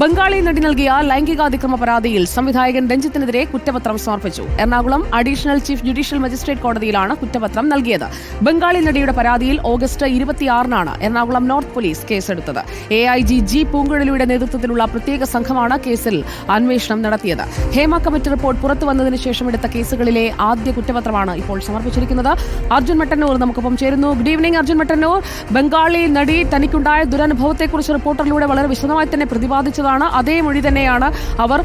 ബംഗാളി നടി നൽകിയ ലൈംഗികാതിക്രമ പരാതിയിൽ സംവിധായകൻ രഞ്ജിത്തിനെതിരെ കുറ്റപത്രം സമർപ്പിച്ചു. Ernakulam additional chief judicial magistrate കോടതിയിലാണ് കുറ്റപത്രം നൽകിയത്. ബംഗാളി നടിയുടെ പരാതിയിൽ ഓഗസ്റ്റ് ഇരുപത്തിയാറിനാണ് എറണാകുളം നോർത്ത് പോലീസ് കേസെടുത്തത്. എ ഐ ജി ജി പൂങ്കുഴലിയുടെ നേതൃത്വത്തിലുള്ള പ്രത്യേക സംഘമാണ് കേസിൽ അന്വേഷണം നടത്തിയത്. ഹേമ കമ്മിറ്റി റിപ്പോർട്ട് പുറത്തു വന്നതിന് ശേഷം എടുത്ത കേസുകളിലെ ആദ്യ കുറ്റപത്രമാണ് ഇപ്പോൾ സമർപ്പിച്ചിരിക്കുന്നത്. അർജുൻ മട്ടന്നൂർ നമുക്കൊപ്പം ചേരുന്നു. Good evening Arjun Mattannur. Bengali നടി തനിക്കുണ്ടായ ദുരനുഭവത്തെക്കുറിച്ച് റിപ്പോർട്ടറിലൂടെ വളരെ വിശദമായി തന്നെ പ്രതിപാദിച്ചതാണ് അതേ മൊഴി തന്നെയാണ് അവർ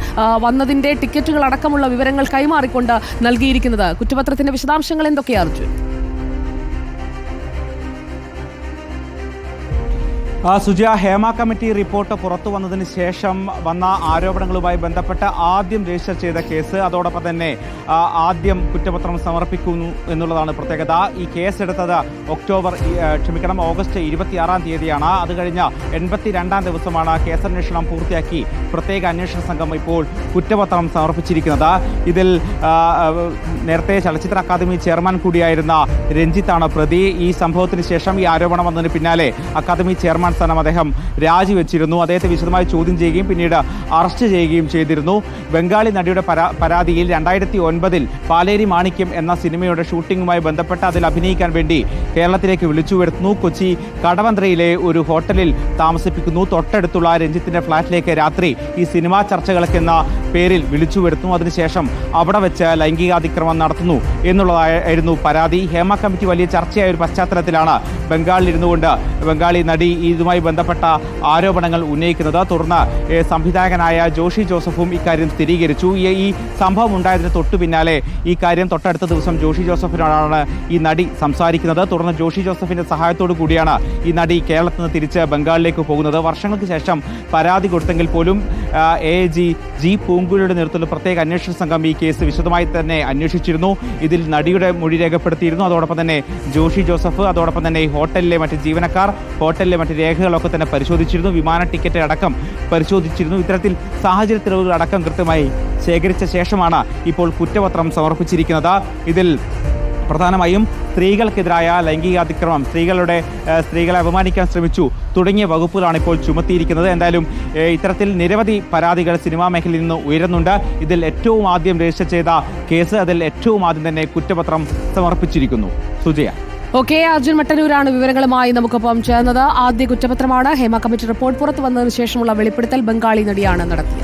വന്നതിന്റെ ടിക്കറ്റുകൾ അടക്കമുള്ള വിവരങ്ങൾ കൈമാറിക്കൊണ്ട് നൽകിയിരിക്കുന്നത്. കുറ്റപത്രത്തിന്റെ വിശദാംശങ്ങൾ എന്തൊക്കെയാണ് അർജുൻ? സുജയ ഹേമ കമ്മിറ്റി റിപ്പോർട്ട് പുറത്തു വന്നതിന് ശേഷം വന്ന ആരോപണങ്ങളുമായി ബന്ധപ്പെട്ട് ആദ്യം രജിസ്റ്റർ ചെയ്ത കേസ് അതോടൊപ്പം തന്നെ ആദ്യം കുറ്റപത്രം സമർപ്പിക്കുന്നു എന്നുള്ളതാണ് പ്രത്യേകത. ഈ കേസ് എടുത്തത് ഒക്ടോബർ ക്ഷമിക്കണം ഓഗസ്റ്റ് ഇരുപത്തിയാറാം തീയതിയാണ്. അത് കഴിഞ്ഞ എൺപത്തിരണ്ടാം ദിവസമാണ് കേസന്വേഷണം പൂർത്തിയാക്കി പ്രത്യേക അന്വേഷണ സംഘം ഇപ്പോൾ കുറ്റപത്രം സമർപ്പിച്ചിരിക്കുന്നത്. ഇതിൽ നേരത്തെ ചലച്ചിത്ര അക്കാദമി ചെയർമാൻ കൂടിയായിരുന്ന രഞ്ജിത്താണ് പ്രതി. ഈ സംഭവത്തിന് ശേഷം ഈ ആരോപണം വന്നതിന് പിന്നാലെ അക്കാദമി ചെയർമാൻ സ്ഥാനം അദ്ദേഹം രാജിവെച്ചിരുന്നു. അദ്ദേഹത്തെ വിശദമായി ചോദ്യം ചെയ്യുകയും പിന്നീട് അറസ്റ്റ് ചെയ്യുകയും ചെയ്തിരുന്നു. ബംഗാളി നടിയുടെ പരാതിയിൽ രണ്ടായിരത്തി ഒൻപതിൽ പാലേരി മാണിക്യം എന്ന സിനിമയുടെ ഷൂട്ടിംഗുമായി ബന്ധപ്പെട്ട് അതിൽ അഭിനയിക്കാൻ വേണ്ടി കേരളത്തിലേക്ക് വിളിച്ചു വരുത്തുന്നു കൊച്ചി കടവന്ത്രയിലെ ഒരു ഹോട്ടലിൽ താമസിപ്പിക്കുന്നു. തൊട്ടടുത്തുള്ള രഞ്ജിത്തിന്റെ ഫ്ളാറ്റിലേക്ക് രാത്രി ഈ സിനിമാ ചർച്ചകൾക്കെന്ന പേരിൽ വിളിച്ചു വരുത്തുന്നു. അതിനുശേഷം അവിടെ വെച്ച് ലൈംഗികാതിക്രമം നടത്തുന്നു എന്നുള്ളതായിരുന്നു പരാതി. ഹേമ കമ്മിറ്റി വലിയ ചർച്ചയായ ഒരു പശ്ചാത്തലത്തിലാണ് ബംഗാളിൽ ഇരുന്നുകൊണ്ട് ബംഗാളി നടി ഇതുമായി ബന്ധപ്പെട്ട ആരോപണങ്ങൾ ഉന്നയിക്കുന്നത്. തുടർന്ന് സംവിധായകനായ ജോഷി ജോസഫും ഇക്കാര്യം സ്ഥിരീകരിച്ചു. ഈ സംഭവം ഉണ്ടായതിന് തൊട്ടു പിന്നാലെ ഈ കാര്യം തൊട്ടടുത്ത ദിവസം ജോഷി ജോസഫിനോടാണ് ഈ നടി സംസാരിക്കുന്നത്. തുടർന്ന് ജോഷി ജോസഫിന്റെ സഹായത്തോടു കൂടിയാണ് ഈ നടി കേരളത്തിൽ നിന്ന് തിരിച്ച് ബംഗാളിലേക്ക് പോകുന്നത്. വർഷങ്ങൾക്ക് ശേഷം പരാതി കൊടുത്തെങ്കിൽ പോലും എ ജി ജി പൂങ്കുഴിയുടെ നേതൃത്വത്തിൽ പ്രത്യേക അന്വേഷണ സംഘം ഈ കേസ് വിശദമായി തന്നെ അന്വേഷിച്ചിരുന്നു. ഇതിൽ നടിയുടെ മൊഴി രേഖപ്പെടുത്തിയിരുന്നു. അതോടൊപ്പം തന്നെ ജോഷി ജോസഫ് അതോടൊപ്പം തന്നെ ഈ ഹോട്ടലിലെ മറ്റ് ജീവനക്കാർ ഹോട്ടലിലെ മറ്റ് രേഖകളൊക്കെ തന്നെ പരിശോധിച്ചിരുന്നു. വിമാന ടിക്കറ്റ് അടക്കം പരിശോധിച്ചിരുന്നു. ഇത്തരത്തിൽ സാഹചര്യ തെളിവുകൾ അടക്കം കൃത്യമായി ശേഖരിച്ച ശേഷമാണ് ഇപ്പോൾ കുറ്റപത്രം സമർപ്പിച്ചിരിക്കുന്നത്. ഇതിൽ പ്രധാനമായും സ്ത്രീകൾക്കെതിരായ ലൈംഗികാതിക്രമം സ്ത്രീകളുടെ സ്ത്രീകളെ അപമാനിക്കാൻ ശ്രമിച്ചു തുടങ്ങിയ വകുപ്പുകളാണ് ഇപ്പോൾ ചുമത്തിയിരിക്കുന്നത്. എന്തായാലും ഇത്തരത്തിൽ നിരവധി പരാതികൾ സിനിമാ മേഖലയിൽ നിന്ന് ഉയരുന്നുണ്ട്. ഇതിൽ ഏറ്റവും ആദ്യം രജിസ്റ്റർ ചെയ്ത കേസ് അതിൽ ഏറ്റവും ആദ്യം തന്നെ കുറ്റപത്രം സമർപ്പിച്ചിരിക്കുന്നു. സുജയ. ഓക്കെ അർജുൻ മട്ടന്നൂരാണ് വിവരങ്ങളുമായി നമുക്കൊപ്പം ചേർന്നത്. ആദ്യ കുറ്റപത്രമാണ്. ഹേമ കമ്മിറ്റി റിപ്പോർട്ട് പുറത്തു വന്നതിന് ശേഷമുള്ള വെളിപ്പെടുത്തൽ ബംഗാളി നടിയാണ് നടത്തിയത്.